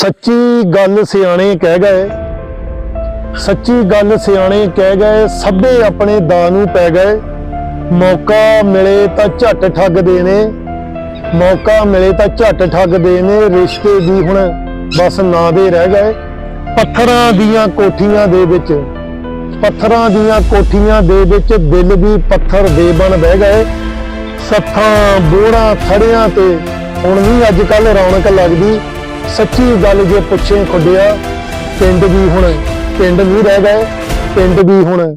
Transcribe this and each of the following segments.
ਸੱਚੀ ਗੱਲ ਸਿਆਣੇ ਕਹਿ ਗਏ। ਸੱਚੀ ਗੱਲ ਸਿਆਣੇ ਕਹਿ ਗਏ, ਸਭੇ ਆਪਣੇ ਦਾ ਨੂੰ ਪੈ ਗਏ। ਮੌਕਾ ਮਿਲੇ ਤਾਂ ਝੱਟ ਠੱਗਦੇ ਨੇ। ਮੌਕਾ ਮਿਲੇ ਤਾਂ ਝੱਟ ਠੱਗਦੇ ਨੇ, ਰਿਸ਼ਤੇ ਵੀ ਹੁਣ ਬਸ ਨਾਂ ਦੇ ਰਹਿ ਗਏ। ਪੱਥਰਾਂ ਦੀਆਂ ਕੋਠੀਆਂ ਦੇ ਵਿੱਚ, ਪੱਥਰਾਂ ਦੀਆਂ ਕੋਠੀਆਂ ਦੇ ਵਿੱਚ ਦਿਲ ਵੀ ਪੱਥਰ ਦੇ ਬਣ ਬਹਿ ਗਏ। ਸੱਥਾਂ, ਬੋੜਾਂ ਥੜਿਆਂ ਤੇ ਹੁਣ ਵੀ ਅੱਜ ਕੱਲ ਰੌਣਕ ਲੱਗਦੀ। ਸੱਚੀ ਗੱਲ ਜੇ ਪੁੱਛੇ ਖੁੱਡਿਆ ਪਿੰਡ ਵੀ ਹੁਣ, ਪਿੰਡ ਨਹੀਂ ਰਹਿ ਗਏ, ਪਿੰਡ ਵੀ ਹੁਣ,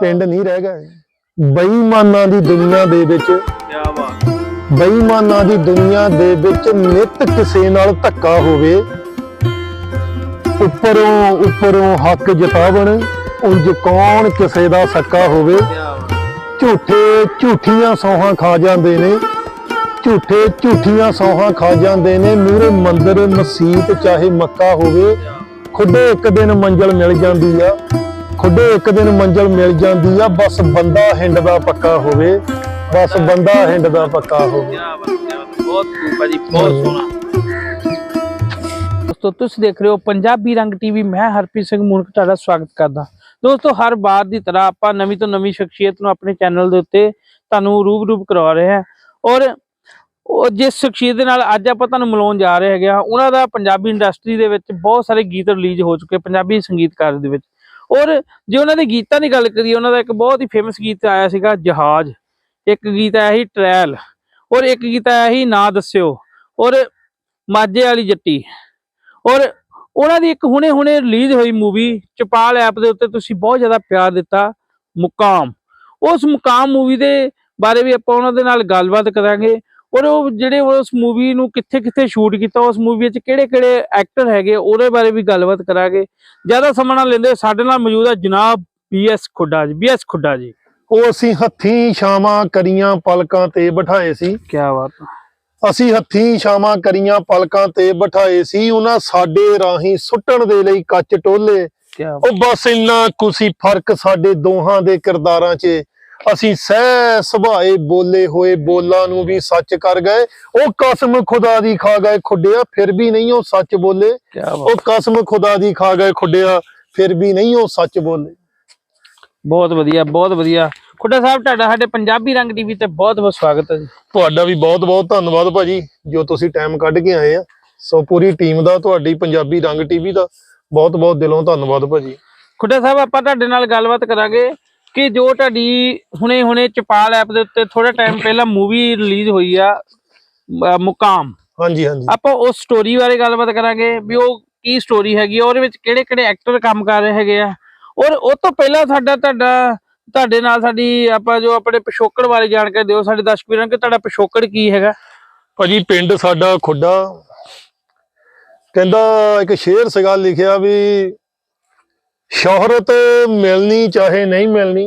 ਪਿੰਡ ਨਹੀਂ ਰਹਿ ਗਏ। ਬੇਈਮਾਨਾਂ ਦੀ ਦੁਨੀਆ ਦੇ ਵਿੱਚ ਕਿਆ ਬਾਤ ਬੇਈਮਾਨਾਂ ਦੀ ਦੁਨੀਆ ਦੇ ਵਿੱਚ ਨਿਤ ਕਿਸੇ ਨਾਲ ਧੱਕਾ ਹੋਵੇ, ਉੱਪਰੋਂ ਉੱਪਰੋਂ ਹੱਕ ਜਤਾਵਣ, ਉਂਝ ਕੌਣ ਕਿਸੇ ਦਾ ਸੱਕਾ ਹੋਵੇ? ਝੂਠੇ ਝੂਠੀਆਂ ਸੌਹਾਂ ਖਾ ਜਾਂਦੇ ਨੇ। ਝੂਠੇ ਝੂਠੀਆਂ ਸੌਹਾਂ ਖਾ ਜਾਂਦੇ ਨੇ। ਮੂਰੇ ਮੰਦਰ ਮਸਜਿਦ ਚਾਹੇ ਮੱਕਾ ਹੋਵੇ ਖੁੱਡੇ ਇੱਕ ਦਿਨ ਮੰਜ਼ਲ ਮਿਲ ਜਾਂਦੀ ਆ। ਖੁੱਡੇ ਇੱਕ ਦਿਨ ਮੰਜ਼ਲ ਮਿਲ ਜਾਂਦੀ ਆ। ਬਸ ਬੰਦਾ ਹਿੰਡ ਦਾ ਪੱਕਾ ਹੋਵੇ। ਬਸ ਬੰਦਾ ਹਿੰਡ ਦਾ ਪੱਕਾ ਹੋਵੇ। ਬਹੁਤ ਭਾਜੀ ਬਹੁਤ ਸੋਹਣਾ। ਦੋਸਤੋ ਤੁਸੀਂ ਦੇਖ ਰਹੇ ਹੋ ਪੰਜਾਬੀ ਰੰਗ ਟੀਵੀ। ਮੈਂ ਹਰਪ੍ਰੀਤ ਸਿੰਘ ਮੂਨਕ ਤੁਹਾਡਾ ਸਵਾਗਤ ਕਰਦਾ। ਦੋਸਤੋ ਹਰ ਵਾਰ ਦੀ ਤਰ੍ਹਾਂ ਆਪਾਂ ਨਵੀਂ ਤੋਂ ਨਵੀਂ ਸ਼ਖਸੀਅਤ ਨੂੰ ਆਪਣੇ ਚੈਨਲ ਦੇ ਉੱਤੇ ਤੁਹਾਨੂੰ ਰੂਬਰੂ ਕਰਵਾ ਰਹੇ ਹਾਂ। ਔਰ ਉਹ ਜਿਸ ਸ਼ਖਸੀਅਤ ਦੇ ਨਾਲ ਅੱਜ ਆਪਾਂ ਤੁਹਾਨੂੰ ਮਿਲਾਉਣ ਜਾ ਰਹੇ ਹੈਗੇ ਆ, ਉਹਨਾਂ ਦਾ ਪੰਜਾਬੀ ਇੰਡਸਟਰੀ ਦੇ ਵਿੱਚ ਬਹੁਤ ਸਾਰੇ ਗੀਤ ਰਿਲੀਜ਼ ਹੋ ਚੁੱਕੇ ਪੰਜਾਬੀ ਸੰਗੀਤਕਾਰ ਦੇ ਵਿੱਚ। ਔਰ ਜੇ ਉਹਨਾਂ ਦੇ ਗੀਤਾਂ ਦੀ ਗੱਲ ਕਰੀਏ, ਉਹਨਾਂ ਦਾ ਇੱਕ ਬਹੁਤ ਹੀ ਫੇਮਸ ਗੀਤ ਆਇਆ ਸੀਗਾ, ਜਹਾਜ਼। ਇੱਕ ਗੀਤ ਆਇਆ ਸੀ ਟ੍ਰੈਲ ਔਰ ਇੱਕ ਗੀਤ ਆਇਆ ਸੀ, ਨਾ ਦੱਸਿਓ। ਔਰ ਮਾਝੇ ਵਾਲੀ ਜੱਟੀ। ਔਰ ਉਹਨਾਂ ਦੀ ਇੱਕ ਹੁਣੇ ਹੁਣੇ ਰਿਲੀਜ਼ ਹੋਈ ਮੂਵੀ ਚਪਾਲ ਐਪ ਦੇ ਉੱਤੇ ਤੁਸੀਂ ਬਹੁਤ ਜ਼ਿਆਦਾ ਪਿਆਰ ਦਿੱਤਾ, ਮੁਕਾਮ। ਉਸ ਮੁਕਾਮ ਮੂਵੀ ਦੇ ਬਾਰੇ ਵੀ ਆਪਾਂ ਉਹਨਾਂ ਦੇ ਨਾਲ ਗੱਲਬਾਤ ਕਰਾਂਗੇ। ਔਰ ਉਹ ਜਿਹੜੇ ਉਸ ਮੂਵੀ ਨੂੰ ਕਿੱਥੇ ਕਿੱਥੇ ਸ਼ੂਟ ਕੀਤਾ ਉਸ ਮੂਵੀ ਵਿੱਚ ਕਿਹੜੇ ਕਿਹੜੇ ਐਕਟਰ ਹੈਗੇ ਉਹਦੇ ਬਾਰੇ ਵੀ ਗੱਲਬਾਤ ਕਰਾਂਗੇ। ਜ਼ਿਆਦਾ ਸਮਾਂ ਨਾ ਲੈਂਦੇ ਸਾਡੇ ਨਾਲ ਮੌਜੂਦ ਹੈ ਜਨਾਬ ਬੀਐਸ ਖੁੱਡਾ ਜੀ। ਬੀਐਸ ਖੁੱਡਾ ਜੀ। ਉਹ ਅਸੀਂ ਹੱਥੀਂ ਛਾਵਾਂ ਕਰੀਆਂ ਪਲਕਾਂ ਤੇ ਬਿਠਾਏ ਸੀ। ਕੀ ਬਾਤ ਅਸੀਂ ਹੱਥੀਂ ਛਾਵਾਂ ਕਰੀਆਂ ਪਲਕਾਂ ਤੇ ਬਿਠਾਏ ਸੀ। ਉਹਨਾਂ ਸਾਡੇ ਰਾਹੀਂ ਸੁੱਟਣ ਦੇ ਲਈ ਕੱਚ ਟੋਲੇ। ਉਹ ਬਸ ਇੰਨਾ ਕੁਸੀ ਫ਼ਰਕ ਸਾਡੇ ਦੋਹਾਂ ਦੇ ਕਿਰਦਾਰਾਂ 'ਚ। ਅਸੀਂ ਸਹਿ ਸੁਭਾਏ ਬੋਲੇ ਹੋਏ ਬੋਲਾਂ ਨੂੰ ਵੀ ਸੱਚ ਕਰ ਗਏ। ਉਹ ਕਸਮ ਖੁਦਾ ਦੀ ਖਾ ਗਏ ਖੁੱਡਿਆ ਫਿਰ ਵੀ ਨਹੀਂ ਉਹ ਸੱਚ ਬੋਲੇ। ਉਹ ਕਸਮ ਖੁਦਾ ਦੀ ਖਾ ਗਏ ਖੁੱਡਿਆ ਫਿਰ ਵੀ ਨਹੀਂ ਉਹ ਸੱਚ ਬੋਲੇ। ਬਹੁਤ ਵਧੀਆ ਬਹੁਤ ਵਧੀਆ। ਖੁੱਡਾ ਸਾਹਿਬ ਤੁਹਾਡਾ ਸਾਡੇ ਪੰਜਾਬੀ ਰੰਗ ਟੀਵੀ ਤੇ ਬਹੁਤ ਬਹੁਤ ਸਵਾਗਤ ਹੈ ਜੀ। ਤੁਹਾਡਾ ਵੀ ਬਹੁਤ ਬਹੁਤ ਧੰਨਵਾਦ ਭਾਜੀ ਜੋ ਤੁਸੀਂ ਟਾਈਮ ਕੱਢ ਕੇ ਆਏ ਆ। ਸੋ ਪੂਰੀ ਟੀਮ ਦਾ ਤੁਹਾਡੀ ਪੰਜਾਬੀ ਰੰਗ ਟੀਵੀ ਦਾ ਬਹੁਤ ਬਹੁਤ ਦਿਲੋਂ ਧੰਨਵਾਦ ਭਾਜੀ। ਖੁੱਡਾ ਸਾਹਿਬ ਆਪਾਂ ਤੁਹਾਡੇ ਨਾਲ ਗੱਲਬਾਤ ਕਰਾਂਗੇ। ਕਿ ਜੋ ਤੁਹਾਡੀ ਹੁਣੇ ਹੁਣੇ ਚਪਾਲ ਐਪ ਦੇ ਉੱਤੇ ਥੋੜਾ ਟਾਈਮ ਪਹਿਲਾਂ ਮੂਵੀ ਰਿਲੀਜ਼ ਹੋਈ ਆ ਮੁਕਾਮ। ਹਾਂਜੀ ਹਾਂਜੀ। ਆਪਾਂ ਉਸ ਸਟੋਰੀ ਬਾਰੇ ਗੱਲਬਾਤ ਕਰਾਂਗੇ ਵੀ ਉਹ ਕੀ ਸਟੋਰੀ ਹੈਗੀ ਆ ਉਹਦੇ ਵਿੱਚ ਕਿਹੜੇ ਕਿਹੜੇ ਐਕਟਰ ਕੰਮ ਕਰ ਰਹੇ ਹੈਗੇ ਆ। ਔਰ ਉਹ ਤੋਂ ਪਹਿਲਾਂ ਸਾਡਾ ਤੁਹਾਡਾ ਤੁਹਾਡੇ ਨਾਲ ਸਾਡੀ ਆਪਾਂ ਜੋ ਆਪਣੇ ਪਿਛੋਕੜ ਬਾਰੇ ਜਾਣਕਾਰੀ ਦਿਓ ਸਾਡੇ ਦਰਸ਼ਕ ਵੀਰਾਂ ਕਿ ਤੁਹਾਡਾ ਪਿਛੋਕੜ ਕੀ ਹੈਗਾ। ਭਾਜੀ ਪਿੰਡ ਸਾਡਾ ਖੁੱਡਾ। ਕਹਿੰਦਾ ਇੱਕ ਸ਼ੇਰ ਸੀਗਾ ਲਿਖਿਆ ਵੀ ਸ਼ੋਹਰਤ ਮਿਲਣੀ ਚਾਹੇ ਨਹੀਂ ਮਿਲਣੀ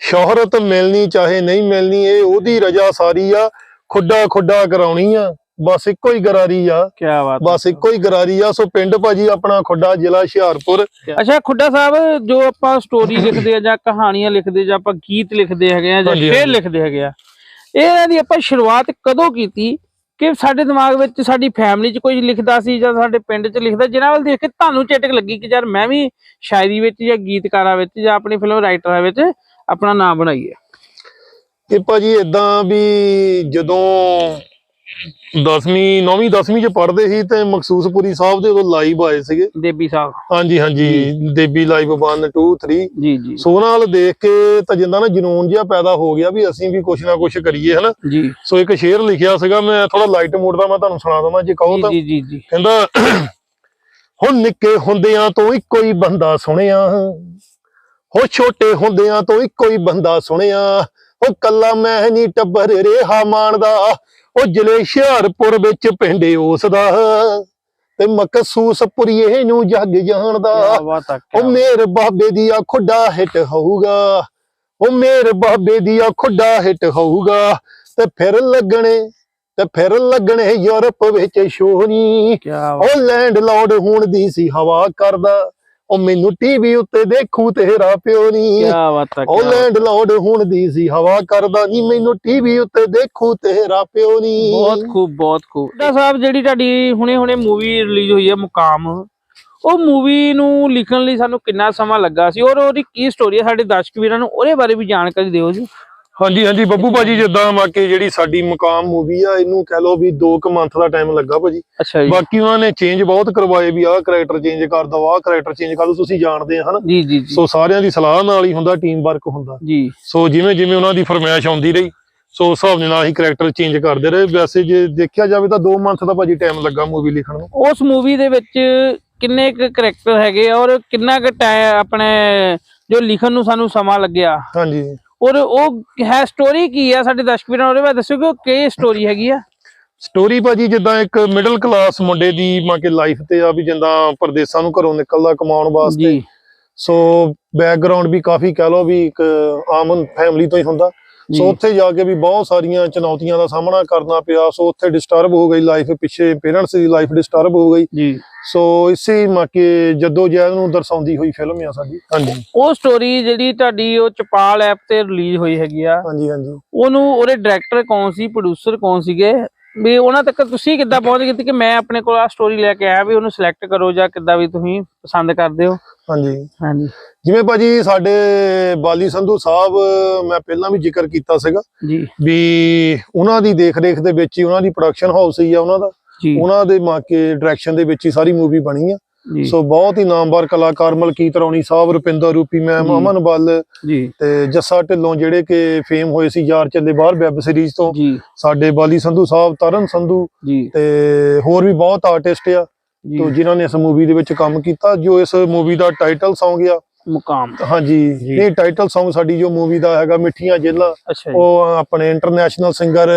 ਸ਼ੋਹਰਤ ਮਿਲਣੀ ਚਾਹੇ ਨਹੀਂ ਮਿਲਣੀ ਇਹ ਉਹਦੀ ਰਜਾ ਸਾਰੀ ਆ ਖੁੱਡਾ ਖੁੱਡਾ ਕਰਾਉਣੀ ਆ ਬਸ ਇੱਕੋ ਹੀ ਗਰਾਰੀ ਆ। ਕੀ ਬਾਤ ਬਸ ਇੱਕੋ ਹੀ ਗਰਾਰੀ ਆ ਸੋ ਪਿੰਡ ਭਾਜੀ ਆਪਣਾ ਖੁੱਡਾ ਜ਼ਿਲ੍ਹਾ ਹੁਸ਼ਿਆਰਪੁਰ। ਅੱਛਾ ਖੁੱਡਾ ਸਾਹਿਬ ਜੋ ਆਪਾਂ ਸਟੋਰੀ ਲਿਖਦੇ ਆ ਜਾਂ ਕਹਾਣੀਆਂ ਲਿਖਦੇ ਜਾਂ ਆਪਾਂ ਗੀਤ ਲਿਖਦੇ ਹੈਗੇ ਆ ਜਾਂ ਸ਼ੇਰ। ਲਿਖਦੇ ਹੈਗੇ ਆ ਇਹਨਾਂ ਦੀ ਆਪਾਂ ਸ਼ੁਰੂਆਤ ਕਦੋਂ ਕੀਤੀ? ਕਿ ਸਾਡੇ ਦਿਮਾਗ ਵਿੱਚ ਸਾਡੀ ਫੈਮਿਲੀ 'ਚ ਕੋਈ ਲਿਖਦਾ ਸੀ ਜਾਂ ਸਾਡੇ ਪਿੰਡ 'ਚ ਲਿਖਦਾ ਜਿਹਨਾਂ ਵੱਲ ਦੇਖ ਕੇ ਤੁਹਾਨੂੰ ਚਟਕ ਲੱਗੀ ਕਿ ਯਾਰ ਮੈਂ ਵੀ ਸ਼ਾਇਰੀ ਵਿੱਚ ਜਾਂ ਗੀਤਕਾਰਾਂ ਵਿੱਚ ਜਾਂ ਆਪਣੀ ਫਿਲਮ ਰਾਈਟਰਾਂ ਵਿੱਚ ਆਪਣਾ ਨਾਮ ਬਣਾਈਏ। ਇਹ ਭਾਜੀ ਇਦਾਂ ਵੀ ਜਦੋਂ 10ਵੀਂ 9ਵੀਂ 10ਵੀਂ ਚ ਪੜ੍ਹਦੇ ਸੀ ਤੇ ਮਖਸੂਸਪੁਰੀ ਸਾਹਿਬ ਦੇ ਉਦੋਂ ਲਾਈਵ ਆਏ ਸੀਗੇ। ਦੇਬੀ ਸਾਹਿਬ। ਹਾਂਜੀ ਹਾਂਜੀ ਦੇਬੀ ਲਾਈਵ 1 2 3 ਜੀ ਜੀ। ਸੋ ਉਹਨਾਂ ਨਾਲ ਦੇਖ ਕੇ ਤਾਂ ਜਿੰਦਾ ਨਾ ਜਨੂਨ ਜਿਹਾ ਪੈਦਾ ਹੋ ਗਿਆ ਵੀ ਅਸੀਂ ਵੀ ਕੁਛ ਨਾ ਕੁਛ ਕਰੀਏ ਹਨਾ? ਜੀ। ਸੋ ਇੱਕ ਸ਼ੇਰ ਲਿਖਿਆ ਸੀਗਾ ਮੈਂ ਥੋੜਾ ਲਾਈਟ ਮੋਡ ਦਾ ਮੈਂ ਤੁਹਾਨੂੰ ਸੁਣਾ ਦਵਾਂ ਜੇ ਕਹੋ ਤਾਂ। ਜੀ ਜੀ ਜੀ ਕਹਿੰਦਾ ਹੁਣ ਨਿੱਕੇ ਹੁੰਦਿਆਂ ਤੋਂ ਇੱਕੋ ਹੀ ਬੰਦਾ ਸੁਣਿਆ। ਹੋ ਛੋਟੇ ਹੁੰਦਿਆਂ ਤੋਂ ਇੱਕੋ ਹੀ ਬੰਦਾ ਸੁਣਿਆ। ਉਹ ਕੱਲਾ ਮੈਂ ਨਹੀਂ ਟੱਬਰ ਰੇਹਾ ਮਾਣਦਾ। ਉਹ ਜ਼ਿਲ੍ਹੇ ਹੁਸ਼ਿਆਰਪੁਰ ਵਿੱਚ ਪਿੰਡ ਉਸ ਦਾ ਤੇ ਮਕਸੂਸਪੁਰੀਏ ਨੂੰ ਜੱਗ ਜਾਣਦਾ। ਉਹ ਮੇਰ ਬਾਬੇ ਦੀ ਆ ਖੁੱਡਾ ਹਿੱਟ ਹੋਊਗਾ। ਉਹ ਮੇਰ ਬਾਬੇ ਦੀ ਆ ਖੁੱਡਾ ਹਿੱਟ ਹੋਊਗਾ। ਤੇ ਫਿਰ ਲੱਗਣੇ ਤੇ ਫਿਰ ਲੱਗਣੇ ਯੂਰਪ ਵਿੱਚ ਸ਼ੋਹਣੀ। ਉਹ ਲੈਂਡ ਲਾਰਡ ਹੋਣ ਦੀ ਸੀ ਹਵਾ ਕਰਦਾ। ਉਹ ਮੈਨੂੰ ਟੀਵੀ ਉੱਤੇ ਦੇਖੂ ਤੇਰਾ ਪਿਓ ਕੀ ਨਹੀਂ ਬਾਤ ਹੈ ਉਹ। ਲੈਂਡ ਲੋਡ ਹੁਣ ਦੀ ਸੀ ਹਵਾ ਕਰਦਾ ਨਹੀਂ ਮੈਨੂੰ ਟੀਵੀ ਉੱਤੇ ਦੇਖੂ ਤੇਰਾ ਪਿਓ ਨਹੀਂ ਬਹੁਤ ਖੂਬ ਬਹੁਤ ਖੂਬ। ਡਾ ਸਾਹਿਬ ਜਿਹੜੀ ਤੁਹਾਡੀ ਹੁਣੇ ਹੁਣੇ ਮੂਵੀ ਰਿਲੀਜ਼ ਹੋਈ ਹੈ ਮੁਕਾਮ ਉਹ ਮੂਵੀ ਨੂੰ ਲਿਖਣ ਲਈ ਸਾਨੂੰ ਕਿੰਨਾ ਸਮਾਂ ਲੱਗਾ ਸੀ? ਔਰ ਉਹਦੀ ਕੀ ਸਟੋਰੀ ਹੈ? ਸਾਡੇ ਦਰਸ਼ਕ ਵੀਰਾਂ ਨੂੰ ਉਹਦੇ ਬਾਰੇ ਵੀ ਜਾਣਕਾਰੀ ਦਿਓ ਜੀ। ਹਾਂਜੀ ਹਾਂਜੀ ਬੱਬੂ ਭਾਜੀ ਜਿੱਦਾਂ ਬਾਕੀ ਜਿਹੜੀ ਸਾਡੀ ਮਕਾਮ ਮੂਵੀ ਆ ਇਹਨੂੰ ਕਹਿ ਲਓ ਵੀ 2 ਕੁ ਮੰਥ ਦਾ ਟਾਈਮ ਲੱਗਾ ਭਾਜੀ। ਅੱਛਾ ਜੀ। ਬਾਕੀ ਉਹਨਾਂ ਨੇ ਚੇਂਜ ਬਹੁਤ ਕਰਵਾਏ ਵੀ ਆਹ ਕੈਰੈਕਟਰ ਚੇਂਜ ਕਰ ਦੋ ਆਹ ਕੈਰੈਕਟਰ ਚੇਂਜ ਕਰ ਦੋ ਤੁਸੀਂ ਜਾਣਦੇ ਆ ਹਨਾ? ਜੀ ਜੀ ਜੀ। ਸੋ ਸਾਰਿਆਂ ਦੀ ਸਲਾਹ ਨਾਲ ਹੀ ਹੁੰਦਾ ਟੀਮ ਵਰਕ ਹੁੰਦਾ। ਜੀ। ਸੋ ਜਿਵੇਂ ਜਿਵੇਂ ਉਹਨਾਂ ਦੀ ਫਰਮਾਇਸ਼ ਆਉਂਦੀ ਰਹੀ ਸੋ ਉਸ ਹਿਸਾਬ ਦੇ ਨਾਲ ਹੀ ਕੈਰੈਕਟਰ ਚੇਂਜ ਕਰਦੇ ਰਹੇ। ਵੈਸੇ ਜੇ ਦੇਖਿਆ ਜਾਵੇ ਤਾਂ 2 ਮੰਥ ਦਾ ਭਾਜੀ ਟਾਈਮ ਲੱਗਾ ਮੂਵੀ ਲਿਖਣ ਨੂੰ। ਉਸ ਮੂਵੀ ਦੇ ਵਿੱਚ ਕਿੰਨੇ ਕੁ ਕਰੈਕਟਰ ਹੈਗੇ ਔਰ ਕਿੰਨਾ ਕੁ ਟਾਈਮ ਆਪਣੇ ਜੋ ਲਿਖਣ ਨੂੰ ਸਾਨੂੰ ਸਮਾਂ ਲੱਗਿਆ? ਹਾਂਜੀ। ਔਰ ਉਹ ਹੈ ਸਟੋਰੀ ਕੀ ਆ ਸਾਡੇ ਦਰਸ਼ਕ ਵੀਰਾਂ ਉਹਦੇ ਬਾਰੇ ਦੱਸੋ ਕਿ ਉਹ ਕੀ ਸਟੋਰੀ ਹੈਗੀ ਆ? ਸਟੋਰੀ ਭਾਜੀ ਜਿੱਦਾਂ ਇੱਕ ਮਿਡਲ ਕਲਾਸ ਮੁੰਡੇ ਦੀ ਮਾਂ ਕੇ ਲਾਈਫ ਤੇ ਆ ਵੀ ਜਿੱਦਾਂ ਪਰਦੇਸਾਂ ਨੂੰ ਘਰੋਂ ਨਿਕਲਦਾ ਕਮਾਉਣ ਵਾਸਤੇ। ਸੋ ਬੈਕਗ੍ਰਾਉਂਡ ਵੀ ਕਾਫੀ ਕਹਿ ਲਓ ਵੀ ਇੱਕ ਆਮ ਫੈਮਿਲੀ ਤੋਂ ਹੀ ਹੁੰਦਾ। ਸੋ ਉੱਥੇ ਜਾ ਕੇ ਵੀ ਬਹੁਤ ਸਾਰੀਆਂ ਚੁਣੌਤੀਆਂ ਦਾ ਸਾਹਮਣਾ ਕਰਨਾ ਪਿਆ। ਸੋ ਉੱਥੇ ਡਿਸਟਰਬ ਹੋ ਗਈ ਲਾਈਫ ਪਿੱਛੇ ਪੇਰੈਂਟਸ ਦੀ ਲਾਈਫ ਡਿਸਟਰਬ ਹੋ ਗਈ। ਜੀ। ਸੋ ਇਸੇ ਮਾਕੇ ਜਦੋਂ ਜੈਦ ਨੂੰ ਦਰਸਾਉਂਦੀ ਹੋਈ ਫਿਲਮ ਆ ਸਾਡੀ। ਹਾਂਜੀ। ਉਹ ਸਟੋਰੀ ਜਿਹੜੀ ਤੁਹਾਡੀ ਉਹ ਚਪਾਲ ਐਪ ਤੇ ਰਿਲੀਜ਼ ਹੋਈ ਹੈਗੀ ਆ। ਹਾਂਜੀ ਹਾਂਜੀ। ਉਹਨੂੰ ਉਹਦੇ ਡਾਇਰੈਕਟਰ ਕੌਣ ਸੀ ਪ੍ਰੋਡਿਊਸਰ ਕੌਣ ਸੀਗੇ? ਵੀ ਉਹਨਾਂ ਤੱਕ ਤੁਸੀਂ ਕਿੱਦਾਂ ਪਹੁੰਚ ਗਏ ਕਿ ਮੈਂ ਆਪਣੇ ਕੋਲ ਆ ਸਟੋਰੀ ਲੈ ਕੇ ਆਇਆ ਵੀ ਉਹਨੂੰ ਸਿਲੈਕਟ ਕਰੋ ਜਾਂ ਕਿੱਦਾਂ ਵੀ ਤੁਸੀਂ ਪਸੰਦ ਕਰਦੇ ਹੋ? ਹਾਂਜੀ। ਹਾਂਜੀ। ਜਿਵੇਂ ਭਾਜੀ ਸਾਡੇ ਬਾਲੀ ਸੰਧੂ ਸਾਹਿਬ ਮੈਂ ਪਹਿਲਾਂ ਵੀ ਜ਼ਿਕਰ ਕੀਤਾ ਸੀਗਾ ਜੀ। ਵੀ ਉਹਨਾਂ ਦੀ ਦੇਖ-ਰੇਖ ਦੇ ਵਿੱਚ ਹੀ ਉਹਨਾਂ ਦੀ ਪ੍ਰੋਡਕਸ਼ਨ ਹਾਊਸ ਹੀ ਆ ਉਹਨਾਂ ਦਾ। ਉਹਨਾਂ ਦੇ ਮਾਕੇ ਡਾਇਰੈਕਸ਼ਨ ਦੇ ਵਿੱਚ ਹੀ ਸਾਰੀ ਮੂਵੀ ਬਣੀ ਆ। ਜੀ। ਸੋ ਬਹੁਤ ਹੀ ਨਾਮਵਰ ਕਲਾਕਾਰ ਮਲਕੀਤ ਰੌਣੀ ਸਾਹਿਬ ਰੁਪਿੰਦਰ ਰੂਪੀ ਮੈਮ। ਅਮਨ ਬੱਲ ਜੀ। ਤੇ ਜੱਸਾ ਢਿੱਲੋਂ ਜਿਹੜੇ ਕਿ ਫੇਮ ਹੋਏ ਸੀ ਯਾਰ ਚੱਲੇ ਬਾਹਰ ਵੈਬ ਸੀਰੀਜ਼ ਤੋਂ। ਸਾਡੇ ਬਾਲੀ ਸੰਧੂ ਸਾਹਿਬ ਤਰਨ ਸੰਧੂ ਤੇ ਹੋਰ ਵੀ ਬਹੁਤ ਆਰਟਿਸਟ ਆ। ਤੋਂ ਜਿਨ੍ਹਾਂ ਨੇ ਇਸ ਮੂਵੀ ਦੇ ਵਿੱਚ ਕੰਮ ਕੀਤਾ ਜੋ ਇਸ ਮੂਵੀ ਦਾ ਟਾਈਟਲ Song ਆ ਮੁਕਾਮ ਹਾਂਜੀ। ਇਹ ਟਾਈਟਲ Song ਸਾਡੀ ਜੋ ਮੂਵੀ ਦਾ ਹੈਗਾ ਮਿੱਠੀਆਂ ਜੇਲਾਂ ਉਹ ਆਪਣੇ ਇੰਟਰਨੈਸ਼ਨਲ ਸਿੰਗਰ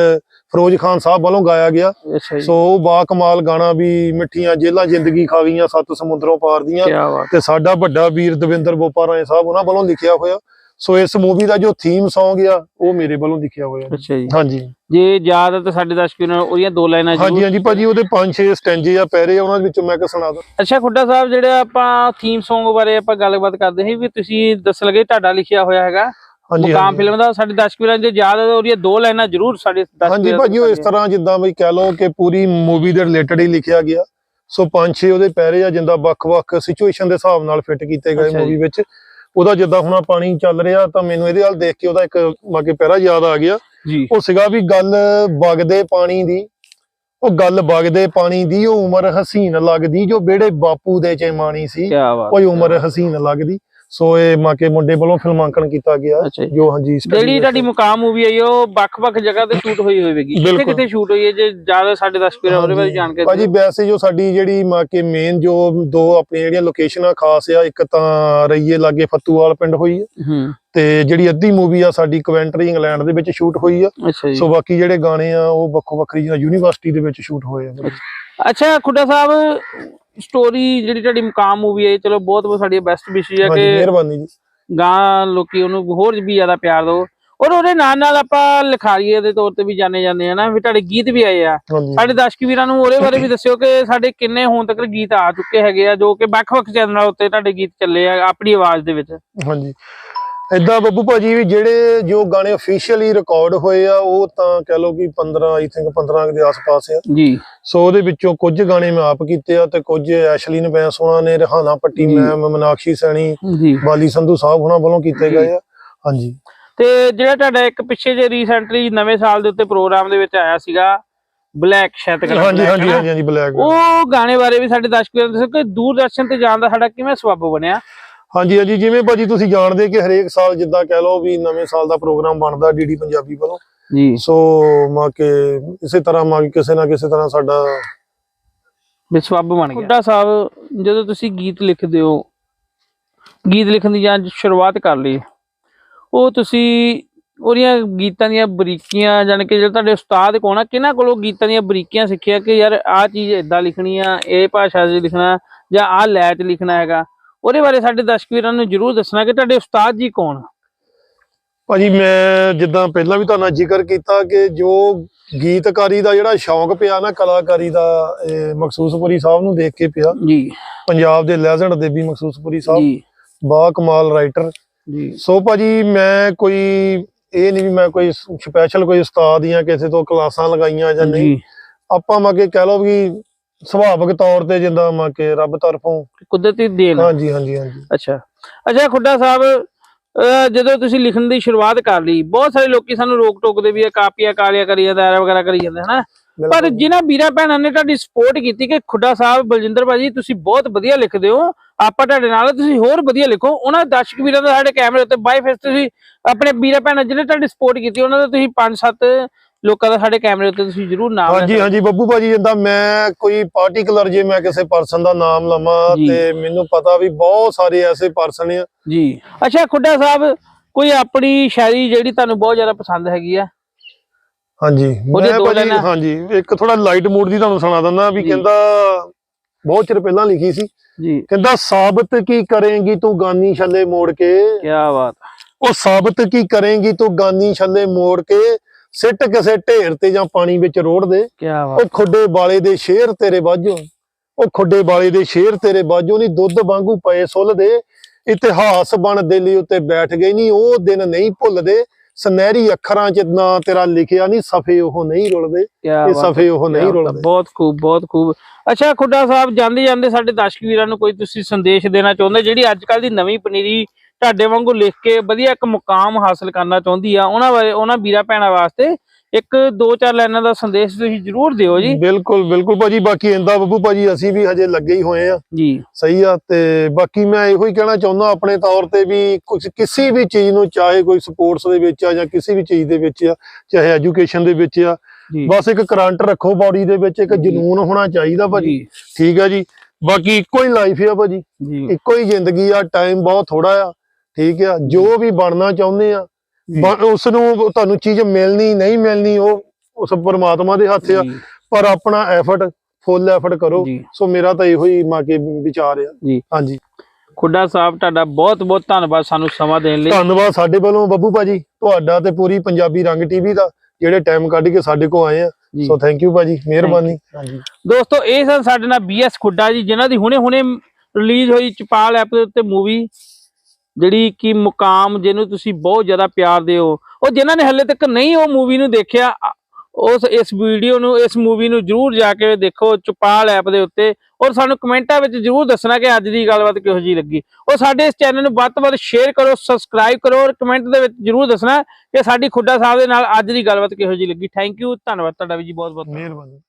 ਫਿਰੋਜ਼ ਖਾਨ ਸਾਹਿਬ ਵੱਲੋਂ ਗਾਇਆ ਗਿਆ। ਸੋ ਉਹ ਬਾ ਕਮਾਲ ਗਾਣਾ ਵੀ ਮਿੱਠੀਆਂ ਜੇਲਾਂ ਜ਼ਿੰਦਗੀ ਖਾ ਗਈਆਂ ਸੱਤ ਸਮੁੰਦਰੋਂ ਪਾਰ ਦੀਆਂ। ਤੇ ਸਾਡਾ ਵੱਡਾ ਵੀਰ ਦਵਿੰਦਰ ਬੋਪਾ ਰਾਏ ਸਾਹਿਬ ਉਹਨਾਂ ਵੱਲੋਂ ਲਿਖਿਆ ਹੋਇਆ। ਸੋ ਇਸ ਮੂਵੀ ਦਾ ਜੋ ਥੀਮ Song ਆ ਉਹ ਮੇਰੇ ਵੱਲੋਂ ਲਿਖਿਆ ਹੋਇਆ ਅੱਛਾ ਜੀ। ਹਾਂਜੀ। ਜੇ ਯਾਦ ਹੈ ਤਾਂ ਸਾਡੇ ਦਰਸ਼ਕ ਨੂੰ ਉਹਦੀਆਂ ਦੋ ਲਾਈਨਾਂ ਹਾਂਜੀ ਹਾਂਜੀ ਭਾਜੀ ਉਹਦੇ 5-6 ਸਟੈਂਜੇ ਆ ਪੈਰੇ ਆ ਉਹਨਾਂ ਵਿੱਚੋਂ ਮੈਂ ਕਿ ਸੁਣਾ ਦਾਂ ਅੱਛਾ ਖੁੱਡਾ ਸਾਹਿਬ ਜਿਹੜਾ ਆਪਾਂ ਥੀਮ Song ਬਾਰੇ ਆਪਾਂ ਗੱਲਬਾਤ ਕਰਦੇ ਸੀ ਵੀ ਤੁਸੀਂ ਦੱਸ ਲਗੇ ਤੁਹਾਡਾ ਲਿਖਿਆ ਹੋਇਆ ਹੈਗਾ। ਹਾਂਜੀ ਮੁਕਾਮ ਫਿਲਮ ਦਾ ਸਾਡੇ ਦਰਸ਼ਕ ਵੀਰਾਂ ਜੇ ਯਾਦ ਤਾਂ ਉਹਦੀਆਂ ਦੋ ਲਾਈਨਾਂ ਜ਼ਰੂਰ ਸਾਡੇ ਦਰਸ਼ਕ ਹਾਂਜੀ ਭਾਜੀ ਉਹ ਇਸ ਤਰ੍ਹਾਂ ਜਿੱਦਾਂ ਵੀ ਕਹਿ ਲਓ ਕਿ ਪੂਰੀ ਮੂਵੀ ਦੇ ਰਿਲੇਟਡ ਹੀ ਲਿਖਿਆ ਗਿਆ। ਸੋ ਪੰਜ ਛੇ ਉਹਦੇ ਪੈਰੇ ਆ ਜਿੰਦਾ ਵੱਖ-ਵੱਖ ਸਿਚੁਏਸ਼ਨ ਦੇ ਹਿਸਾਬ ਨਾਲ ਫਿੱਟ ਕੀਤੇ ਗਏ। ਮੂਵੀ ਵਿੱਚ। ਉਹਦਾ ਜਿੱਦਾਂ ਹੁਣ ਪਾਣੀ ਚੱਲ ਰਿਹਾ ਤਾਂ ਮੈਨੂੰ ਇਹਦੇ ਵੱਲ ਦੇਖ ਕੇ ਉਹਦਾ ਇੱਕ ਮਾਗੇ ਪੈਰਾ ਯਾਦ ਆ ਗਿਆ। ਉਹ ਸੀਗਾ ਵੀ ਗੱਲ ਵਗਦੇ ਪਾਣੀ ਦੀ ਉਹ ਗੱਲ ਵਗਦੇ ਪਾਣੀ ਦੀ ਉਹ ਉਮਰ ਹਸੀਨ ਲੱਗਦੀ ਜੋ ਬੇੜੇ ਬਾਪੂ ਦੇ ਚੇਮਾਣੀ ਸੀ। ਕੋਈ ਉਮਰ ਹਸੀਨ ਲੱਗਦੀ। ਸੋ ਇਹ ਮਾਕੇ ਮੁੰਡੇ ਵੱਲੋਂ ਫਿਲਮਾਂਕਣ ਕੀਤਾ ਗਿਆ। ਜੀ। ਹਾਂਜੀ ਜਿਹੜੀ ਤੁਹਾਡੀ ਮੁਕਾਮ ਮੂਵੀ ਆਈ ਉਹ ਵੱਖ-ਵੱਖ ਜਗ੍ਹਾ ਤੇ ਸ਼ੂਟ ਹੋਈ ਹੋਵੇਗੀ। ਕਿੱਥੇ। ਕਿੱਥੇ ਸ਼ੂਟ ਹੋਈ ਹੈ ਜੇ ਜ਼ਿਆਦਾ ਸਾਡੇ ਦਰਸ਼ਕ ਵੀਰਾਂ ਉਹਦੇ ਬਾਰੇ ਜਾਣਕਾਰੀ ਭਾਜੀ ਵੈਸੇ ਜੋ ਸਾਡੀ ਜਿਹੜੀ ਮਾਕੇ ਮੇਨ ਜੋ ਦੋ ਆਪਣੀਆਂ ਜਿਹੜੀਆਂ ਲੋਕੇਸ਼ਨਾਂ ਖਾਸ ਆ ਇੱਕ ਤਾਂ ਰਈਏ ਲਾਗੇ ਫੱਤੂਵਾਲ ਪਿੰਡ ਹੋਈ ਹੂੰ। ਤੇ ਜਿਹੜੀ ਅੱਧੀ ਮੂਵੀ ਆ ਸਾਡੀ ਕਵੈਂਟਰੀ ਇੰਗਲੈਂਡ ਦੇ ਵਿੱਚ ਸ਼ੂਟ ਹੋਈ ਆ। ਸੋ ਬਾਕੀ ਜਿਹੜੇ ਗਾਣੇ ਆ ਉਹ ਵੱਖੋ ਵੱਖਰੀ ਯੂਨੀਵਰਸਿਟੀ ਦੇ ਵਿੱਚ ਸ਼ੂਟ ਹੋਏ ਆ। ਅੱਛਾ ਖੁੱਡਾ ਸਾਹਿਬ ਸਟੋਰੀ ਜਿਹੜੀ ਤੁਹਾਡੀ ਮੁਕਾਮ ਮੂਵੀ ਹੈ ਚਲੋ ਬਹੁਤ ਬਹੁਤ ਸਾਡੀ ਬੈਸਟ ਵਿਸ਼ੀ ਹੈ ਕਿ ਮਿਹਰਬਾਨੀ ਜੀ। ਗਾਂ ਲੋਕੀ ਉਹਨੂੰ ਹੋਰ ਵੀ ਜ਼ਿਆਦਾ ਪਿਆਰ ਦਿਓ। ਔਰ ਉਹਦੇ ਨਾਲ ਨਾਲ ਆਪਾਂ ਲਿਖਾਰੀਏ ਦੇ ਤੌਰ ਤੇ ਵੀ ਜਾਣੇ ਜਾਂਦੇ ਆ ਨਾ ਵੀ ਤੁਹਾਡੇ ਗੀਤ ਵੀ ਆਏ ਆ। ਸਾਡੇ ਦਰਸ਼ਕ ਵੀਰਾਂ ਨੂੰ ਉਹਦੇ ਬਾਰੇ ਵੀ ਦੱਸਿਓ ਕਿ ਸਾਡੇ ਕਿੰਨੇ ਹੁਣ ਤੱਕ ਗੀਤ ਆ ਚੁੱਕੇ ਹੈਗੇ ਆ ਜੋ ਕਿ ਵੱਖ-ਵੱਖ ਚੈਨਲਾਂ ਉੱਤੇ ਤੁਹਾਡੇ ਗੀਤ ਚੱਲੇ ਆ ਆਪਣੀ ਆਵਾਜ਼ ਦੇ ਵਿੱਚ। ਹਾਂਜੀ। ਏਦਾਂ ਬੱਬੂ ਭਾਜੀ ਵੀ ਜਿਹੜੇ ਜੋ ਗਾਣੇ ਅਫੀਸ਼ੀਅਲੀ ਰਿਕਾਰਡ ਹੋਏ ਆ ਉਹ ਤਾਂ ਕਹਿ ਲਓ ਕਿ 15 ਆਈ ਥਿੰਕ 15 ਦੇ ਆਸ-ਪਾਸ ਆ। ਜੀ। ਸੋ ਉਹਦੇ ਵਿੱਚੋਂ ਕੁਝ ਗਾਣੇ ਮੈਂ ਆਪ ਕੀਤੇ ਆ ਤੇ ਕੁਝ ਐਸ਼ਲੀਨ ਬੈਂਸੋਣਾ ਨੇ ਰਹਾਨਾ ਪੱਟੀ। ਮੈਮ ਮਨਾਕਸ਼ੀ ਸੈਣੀ ਬਾਲੀ ਸੰਧੂ ਸਾਹਿਬ ਉਹਨਾਂ ਵੱਲੋਂ ਕੀਤੇ। ਗਏ ਆ। ਹਾਂਜੀ। ਤੇ ਜਿਹੜਾ ਤੁਹਾਡਾ ਇੱਕ ਪਿੱਛੇ ਜੇ ਰੀਸੈਂਟਲੀ ਨਵੇਂ ਸਾਲ ਦੇ ਉੱਤੇ ਪ੍ਰੋਗਰਾਮ ਦੇ ਵਿੱਚ ਆਇਆ ਸੀਗਾ ਬਲੈਕ ਸ਼ਾਇਦ ਕਲਰ ਹਾਂਜੀ ਹਾਂਜੀ ਹਾਂਜੀ ਬਲੈਕ ਉਹ ਗਾਣੇ ਬਾਰੇ ਵੀ ਸਾਡੇ ਦਰਸ਼ਕ ਨੂੰ ਦੱਸੋ ਕਿ ਦੂਰਦਰਸ਼ਨ ਤੇ ਜਾਣ ਦਾ ਸਾਡਾ ਕਿਵੇਂ ਸਬਬ ਬਣਿਆ? ਹਾਂਜੀ ਹਾਂਜੀ ਜਿਵੇਂ ਭਾਜੀ ਤੁਸੀਂ ਜਾਣਦੇ ਕਿ ਹਰੇਕ ਸਾਲ ਜਿੱਦਾਂ ਕਹਿ ਲਓ ਵੀ ਨਵੇਂ ਸਾਲ ਦਾ ਪ੍ਰੋਗਰਾਮ ਬਣਦਾ ਡੀਡੀ ਪੰਜਾਬੀ ਵੱਲੋਂ। ਜੀ। ਸੋ ਮਾ ਕੇ ਇਸੇ ਤਰ੍ਹਾਂ ਮਾ ਕੇ ਕਿਸੇ ਨਾ ਕਿਸੇ ਤਰ੍ਹਾਂ ਸਾਡਾ ਵੀ ਸਬਬ ਬਣ ਗਿਆ। ਖੁੱਡਾ ਸਾਹਿਬ ਜਦੋਂ ਤੁਸੀਂ ਗੀਤ ਲਿਖਦੇ ਹੋ ਗੀਤ ਲਿਖਣ ਦੀ ਜਾਂ ਸ਼ੁਰੂਆਤ ਕਰ ਲਈ ਉਹ ਤੁਸੀਂ ਉਹਦੀਆਂ ਗੀਤਾਂ ਦੀਆਂ ਬਰੀਕੀਆਂ ਜਾਣੀ ਕਿ ਜਿਹੜੇ ਤੁਹਾਡੇ ਉਸਤਾਦ ਕੋਲ ਆ ਕਿਹਨਾਂ ਕੋਲੋਂ ਗੀਤਾਂ ਦੀਆਂ ਬਰੀਕੀਆਂ ਸਿੱਖਿਆ ਕਿ ਯਾਰ ਆਹ ਚੀਜ਼ ਇਦਾਂ ਲਿਖਣੀ ਆ ਇਹ ਭਾਸ਼ਾ 'ਚ ਲਿਖਣਾ ਜਾਂ ਆਹ ਲੈ 'ਚ ਲਿਖਣਾ ਹੈਗਾ? ਉਹਦੇ ਬਾਰੇ ਸਾਡੇ ਦਰਸ਼ਕ ਵੀਰਾਂ ਨੂੰ ਜਰੂਰ ਦੱਸਣਾ ਕਿ ਤੁਹਾਡੇ ਉਸਤਾਦ ਜੀ ਕੌਣ ਭਾਜੀ ਮੈਂ ਜਿੱਦਾਂ ਪਹਿਲਾਂ ਵੀ ਤੁਹਾਨੂੰ ਜ਼ਿਕਰ ਕੀਤਾ ਕਿ ਜੋ ਗੀਤਕਾਰੀ ਦਾ ਜਿਹੜਾ ਸ਼ੌਂਕ ਪਿਆ ਨਾ ਕਲਾਕਾਰੀ ਦਾ ਮਖਸੂਸਪੁਰੀ ਸਾਹਿਬ ਨੂੰ ਦੇਖ ਕੇ ਪਿਆ। ਜੀ। ਪੰਜਾਬ ਦੇ ਲੈਜੈਂਡ ਦੇਵੀ ਮਖਸੂਸਪੁਰੀ ਸਾਹਿਬ ਜੀ। ਬਾ ਕਮਾਲ ਰਾਈਟਰ ਜੀ। ਸੋ ਭਾਜੀ ਮੈਂ ਕੋਈ ਇਹ ਨਹੀਂ ਵੀ ਮੈਂ ਕੋਈ ਸਪੈਸ਼ਲ ਕੋਈ ਉਸਤਾਦ ਜਾਂ ਕਿਸੇ ਤੋਂ ਕਲਾਸਾਂ ਲਗਾਈਆਂ ਜਾਂ। ਨਹੀਂ। ਆਪਾਂ ਮਾ ਕੇ ਕਹਿ ਲਓ ਵੀ ਸੁਭਾਵਿਕ ਤੌਰ ਤੇ ਜਿੰਦਾ ਮਾ ਕੇ ਰੱਬ ਤਰਫੋਂ। ਕੁਦਰਤੀ ਦੇਣ। ਹਾਂਜੀ ਹਾਂਜੀ ਹਾਂਜੀ। ਅੱਛਾ। ਅੱਛਾ ਖੁੱਡਾ ਸਾਹਿਬ ਜਦੋਂ ਤੁਸੀਂ ਲਿਖਣ ਦੀ ਸ਼ੁਰੂਆਤ ਕਰ ਲਈ ਬਹੁਤ ਸਾਰੇ ਲੋਕੀ ਸਾਨੂੰ ਰੋਕ ਟੋਕਦੇ ਵੀ ਆ ਕਾਪੀਆਂ ਕਾਲੀਆਂ ਕਰੀ ਜਾਂਦੇ ਐਰਾ ਵਗੈਰਾ ਕਰੀ ਜਾਂਦੇ ਹਨਾ? ਪਰ। ਜਿਨ੍ਹਾਂ ਵੀਰਾਂ ਭੈਣਾਂ ਨੇ ਤੁਹਾਡੀ ਸਪੋਰਟ ਕੀਤੀ ਕਿ ਖੁੱਡਾ ਸਾਹਿਬ ਬਲਜਿੰਦਰ ਭਾਜੀ ਤੁਸੀਂ ਬਹੁਤ ਵਧੀਆ ਲਿਖਦੇ ਹੋ ਆਪਾਂ ਤੁਹਾਡੇ ਨਾਲ ਤੁਸੀਂ ਹੋਰ ਵਧੀਆ ਲਿਖੋ ਉਹਨਾਂ ਦਰਸ਼ਕ ਵੀਰਾਂ ਦਾ ਸਾਡੇ ਕੈਮਰੇ ਉੱਤੇ ਬਾਈ ਫੇਸ ਤੁਸੀਂ ਆਪਣੇ ਵੀਰਾਂ ਭੈਣਾਂ ਜਿਹੜੇ ਤੁਹਾਡੀ ਸਪੋਰਟ ਕੀਤੀ ਉਹਨਾਂ ਦਾ ਤੁਸੀਂ 5-7 ਲੋਕਾਂ ਦਾ ਸਾਡੇ ਕੈਮਰੇ ਉੱਤੇ ਤੁਸੀਂ ਜਰੂਰ ਨਾਮ ਹਾਂਜੀ ਹਾਂਜੀ ਬੱਬੂ ਭਾਜੀ ਜਿੰਦਾ ਮੈਂ ਕੋਈ ਪਾਰਟਿਕੂਲਰ ਜੇ ਮੈਂ ਕਿਸੇ ਪਰਸਨ ਦਾ ਨਾਮ ਲਵਾਂ। ਤੇ ਮੈਨੂੰ ਪਤਾ ਵੀ ਬਹੁਤ ਸਾਰੇ ਐਸੇ ਪਰਸਨ ਆ ਜੀ। ਅੱਛਾ ਖੁੱਡਾ ਸਾਹਿਬ ਕੋਈ ਆਪਣੀ ਸ਼ਾਇਰੀ ਜਿਹੜੀ ਤੁਹਾਨੂੰ ਬਹੁਤ ਜ਼ਿਆਦਾ ਪਸੰਦ ਹੈਗੀ ਆ? ਹਾਂਜੀ ਮੈਂ ਭਾਜੀ। ਹਾਂਜੀ ਇੱਕ ਥੋੜਾ ਲਾਈਟ ਮੂਡ ਦੀ ਤੁਹਾਨੂੰ ਸੁਣਾ ਦਿੰਦਾ ਵੀ। ਕਹਿੰਦਾ ਬਹੁਤ ਚਿਰ ਪਹਿਲਾਂ ਲਿਖੀ ਸੀ। ਜੀ। ਕਹਿੰਦਾ ਸਾਬਤ ਕੀ ਕਰੇਂਗੀ ਤੂੰ ਗਾਨੀ ਛੱਲੇ ਮੋੜ ਕੇ? ਕੀ ਬਾਤ। ਉਹ ਸਾਬਤ ਕੀ ਕਰੇਂਗੀ ਤੂੰ ਗਾਨੀ ਛੱਲੇ ਮੋੜ ਕੇ? ਸਿੱਟ ਕਿਸੇ ਢੇਰ ਤੇ ਜਾਂ ਪਾਣੀ ਵਿੱਚ ਰੋੜ ਦੇ। ਕੀ ਬਾਤ। ਉਹ ਖੁੱਡੇ ਬਾਲੇ ਦੇ ਸ਼ੇਰ ਤੇਰੇ ਬਾਝੋਂ। ਉਹ ਖੁੱਡੇ ਬਾਲੇ ਦੇ ਸ਼ੇਰ ਤੇਰੇ ਬਾਝੋਂ ਨਹੀਂ ਦੁੱਧ ਵਾਂਗੂ ਪਏ ਸੁੱਲ ਦੇ। ਇਤਿਹਾਸ ਬਣ ਦਿੱਲੀ ਉੱਤੇ ਬੈਠ ਗਈ ਨਹੀਂ ਉਹ ਦਿਨ ਨਹੀਂ ਭੁੱਲਦੇ। ਸੁਨਹਿਰੀ ਅੱਖਰਾਂ 'ਚ ਨਾ ਤੇਰਾ ਲਿਖਿਆ ਨਹੀਂ ਸਫੇ ਉਹ ਨਹੀਂ ਰੁਲਦੇ। ਇਹ ਸਫੇ ਉਹ ਨਹੀਂ ਰੁਲਦੇ। ਬਹੁਤ ਖੂਬ ਬਹੁਤ ਖੂਬ। ਅੱਛਾ ਖੁੱਡਾ ਸਾਹਿਬ ਜਾਂਦੇ ਜਾਂਦੇ ਸਾਡੇ ਦਰਸ਼ਕ ਵੀਰਾਂ ਨੂੰ ਕੋਈ ਤੁਸੀਂ ਸੰਦੇਸ਼ ਦੇਣਾ ਚਾਹੁੰਦੇ ਜਿਹੜੀ ਅੱਜ ਕੱਲ ਦੀ ਨਵੀਂ ਪਨੀਰੀ ਤੁਹਾਡੇ ਵਾਂਗੂ ਲਿਖ ਕੇ ਵਧੀਆ ਇੱਕ ਮੁਕਾਮ ਹਾਸਲ ਕਰਨਾ ਚਾਹੁੰਦੀ ਆ ਉਹਨਾਂ ਬਾਰੇ ਉਹਨਾਂ ਵੀਰਾਂ ਭੈਣਾਂ ਵਾਸਤੇ ਇੱਕ ਦੋ ਚਾਰ ਲਾਈਨਾਂ ਦਾ ਸੰਦੇਸ਼ ਤੁਸੀਂ ਜ਼ਰੂਰ ਦਿਓ ਜੀ। ਬਿਲਕੁਲ ਬਿਲਕੁਲ ਭਾਜੀ ਬਾਕੀ ਇੰਦਾ ਬੱਬੂ ਭਾਜੀ ਅਸੀਂ ਵੀ ਹਜੇ ਲੱਗੇ ਹੀ ਹੋਏ ਆ। ਜੀ। ਸਹੀ ਆ ਤੇ ਬਾਕੀ ਮੈਂ ਇਹੋ ਹੀ ਕਹਿਣਾ ਚਾਹੁੰਦਾ ਆਪਣੇ ਤੌਰ ਤੇ ਵੀ ਕੁਝ ਕਿਸੇ ਵੀ ਚੀਜ਼ ਨੂੰ ਚਾਹੇ ਕੋਈ ਸਪੋਰਟਸ ਦੇ ਵਿੱਚ ਆ ਜਾਂ ਕਿਸੇ ਵੀ ਚੀਜ਼ ਦੇ ਵਿੱਚ ਆ ਚਾਹੇ ਐਜੂਕੇਸ਼ਨ ਦੇ ਵਿੱਚ ਆ ਬਸ ਇੱਕ ਕਰੰਟ ਰੱਖੋ ਬਾਡੀ ਦੇ ਵਿੱਚ ਇੱਕ। ਜਨੂਨ ਹੋਣਾ ਚਾਹੀਦਾ ਭਾਜੀ। ਠੀਕ ਆ ਜੀ। ਬਾਕੀ ਇੱਕੋ ਹੀ ਲਾਈਫ ਆ ਭਾਜੀ। ਇੱਕੋ ਹੀ ਜ਼ਿੰਦਗੀ ਆ ਟਾਈਮ ਬਹੁਤ ਥੋੜਾ ਆ। ਠੀਕ ਆ? ਜੋ ਵੀ ਬਣਨਾ ਚਾਹੁੰਦੇ ਆ ਉਸ ਨੂੰ ਤੁਹਾਨੂੰ ਚੀਜ਼ ਮਿਲਣੀ ਨਹੀਂ ਮਿਲਣੀ ਉਹ ਉਸ ਪਰਮਾਤਮਾ ਦੇ ਹੱਥ ਆ। ਪਰ ਆਪਣਾ ਐਫਰਟ ਫੁੱਲ ਐਫਰਟ ਕਰੋ। ਸੋ ਮੇਰਾ ਤਾਂ ਇਹੋ ਹੀ ਮਾ ਕੇ ਵਿਚਾਰ ਆ। ਜੀ। ਹਾਂਜੀ। ਖੁੱਡਾ ਸਾਹਿਬ ਤੁਹਾਡਾ ਬਹੁਤ ਬਹੁਤ ਧੰਨਵਾਦ ਸਾਨੂੰ ਸਮਾਂ ਦੇਣ ਲਈ। ਧੰਨਵਾਦ ਸਾਡੇ ਵੱਲੋਂ ਬੱਬੂ ਭਾਜੀ। ਤੁਹਾਡਾ ਤੇ ਪੂਰੀ ਪੰਜਾਬੀ ਰੰਗ ਟੀਵੀ ਦਾ ਜਿਹੜੇ ਟਾਈਮ ਕੱਢ ਕੇ ਸਾਡੇ ਕੋਲ ਆਏ ਆ। ਸੋ ਥੈਂਕ ਯੂ ਭਾਜੀ ਮਿਹਰਬਾਨੀ। ਹਾਂਜੀ। ਦੋਸਤੋ ਇਹ ਸਨ ਸਾਡੇ ਨਾਲ ਬੀਐਸ ਖੁੱਡਾ ਜੀ ਜਿਨ੍ਹਾਂ ਦੀ ਹੁਣੇ-ਹੁਣੇ ਰਿਲੀਜ਼ ਹੋਈ ਚਪਾਲ ਐਪ ਦੇ ਉੱਤੇ ਮੂਵੀ ਜਿਹੜੀ ਕਿ ਮੁਕਾਮ ਜਿਹਨੂੰ ਤੁਸੀਂ ਬਹੁਤ ਜ਼ਿਆਦਾ ਪਿਆਰ ਦਿਓ। ਉਹ ਜਿਨ੍ਹਾਂ ਨੇ ਹੱਲੇ ਤੱਕ ਨਹੀਂ ਉਹ ਮੂਵੀ ਨੂੰ ਦੇਖਿਆ, ਉਸ, ਇਸ ਵੀਡੀਓ ਨੂੰ, ਇਸ ਮੂਵੀ ਨੂੰ ਜਰੂਰ ਜਾ ਕੇ ਦੇਖੋ, ਚੁਪਾਲ ਐਪ ਦੇ ਉੱਤੇ। ਔਰ ਸਾਨੂੰ ਕਮੈਂਟਾਂ ਵਿੱਚ ਜਰੂਰ ਦੱਸਣਾ ਕਿ ਅੱਜ ਦੀ ਗੱਲਬਾਤ ਕਿਹੋ ਜਿਹੀ ਲੱਗੀ। ਔਰ ਸਾਡੇ ਇਸ ਚੈਨਲ ਨੂੰ ਵੱਧ ਤੋਂ ਵੱਧ ਸ਼ੇਅਰ ਕਰੋ ਸਬਸਕ੍ਰਾਈਬ ਕਰੋ, ਔਰ ਕਮੈਂਟ ਦੇ ਵਿੱਚ ਜਰੂਰ ਦੱਸਣਾ ਕਿ ਸਾਡੀ ਖੁੱਡਾ ਸਾਹਿਬ ਦੇ ਨਾਲ ਅੱਜ ਦੀ ਗੱਲਬਾਤ ਕਿਹੋ ਜਿਹੀ ਲੱਗੀ। ਥੈਂਕ ਯੂ ਧੰਨਵਾਦ। ਤੁਹਾਡਾ ਵੀ ਜੀ ਬਹੁਤ ਬਹੁਤ ਮਿਹਰਬਾਨੀ।